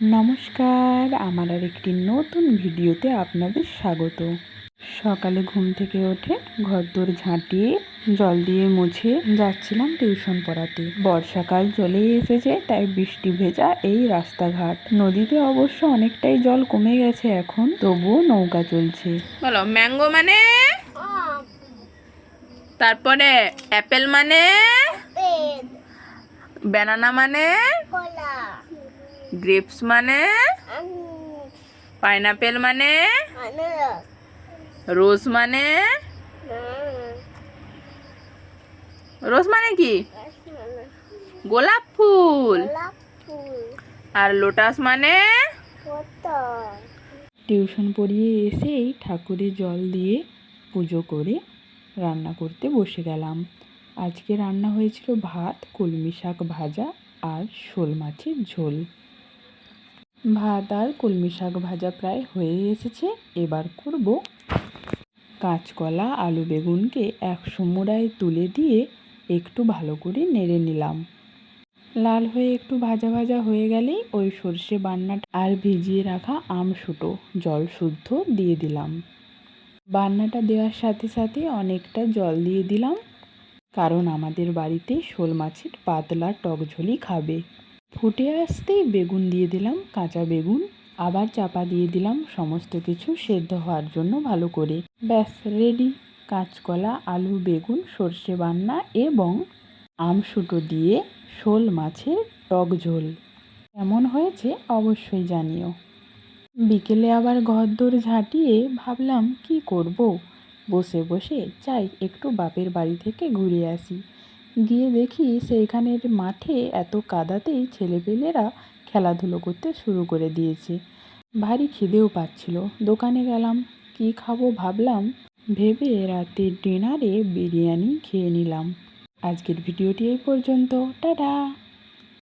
নমস্কার আমার আর একটি নতুন ভিডিওতে আপনাদের স্বাগত। সকালে ঘুম থেকে উঠে ঘরদোর ঝাঁটিয়ে জল দিয়ে মুছে যাচ্ছিলাম টিউশন পড়াতে। বর্ষাকাল চলেই এসেছে তাই বৃষ্টি ভেজা এই রাস্তাঘাট। নদীতে অবশ্য অনেকটাই জল কমে গেছে এখন তবুও নৌকা চলছে। বলো ম্যাঙ্গো মানে? তারপরে অ্যাপেল মানে? ব্যানানা মানে? গ্রেপস মানে? পাইনাপেল মানে? রোজ মানে? রোজ মানে কি? গোলাপ ফুল. আর লোটাস মানে? টিউশন পড়িয়ে এসেই ঠাকুরে জল দিয়ে পুজো করে রান্না করতে বসে গেলাম। আজকে রান্না হয়েছিল ভাত, কলমি শাক ভাজা আর শোল মাছের ঝোল। ভাত আর কলমি শাক ভাজা প্রায় হয়ে এসেছে। এবার করব কাঁচকলা, আলু বেগুনকে একশো মুড়ায় তুলে দিয়ে একটু ভালো করে নেড়ে নিলাম। লাল হয়ে একটু ভাজা ভাজা হয়ে গেলেই ওই সর্ষে বান্নাটা আর ভিজিয়ে রাখা আম সুটো, জল শুদ্ধ দিয়ে দিলাম। বান্নাটা দেওয়ার সাথে সাথে অনেকটা জল দিয়ে দিলাম, কারণ আমাদের বাড়িতে শোল মাছের পাতলা টক ঝোলই খাবে। ফুটে আসতেই বেগুন দিয়ে দিলাম, কাঁচা বেগুন। আবার চাপা দিয়ে দিলাম সমস্ত কিছু সেদ্ধ হওয়ার জন্য ভালো করে। ব্যাস রেডি কাঁচকলা, আলু, বেগুন, সর্ষে বান্না এবং আমসুটো দিয়ে শোল মাছের টক ঝোল। কেমন হয়েছে অবশ্যই জানিও। বিকেলে আবার ঘরদোর ঝাঁটিয়ে ভাবলাম, কি করব? বসে বসে চাই একটু বাপের বাড়ি থেকে ঘুরে আসি। গিয়ে দেখি সেইখানের মাঠে এত কাদাতেই ছেলেপেলেরা খেলাধুলো করতে শুরু করে দিয়েছে। ভারী খিদেও পাচ্ছিল। দোকানে গেলাম, কি খাব ভাবলাম, ভেবে রাতের ডিনারে বিরিয়ানি খেয়ে নিলাম। আজকের ভিডিওটি এই পর্যন্ত। টাটা!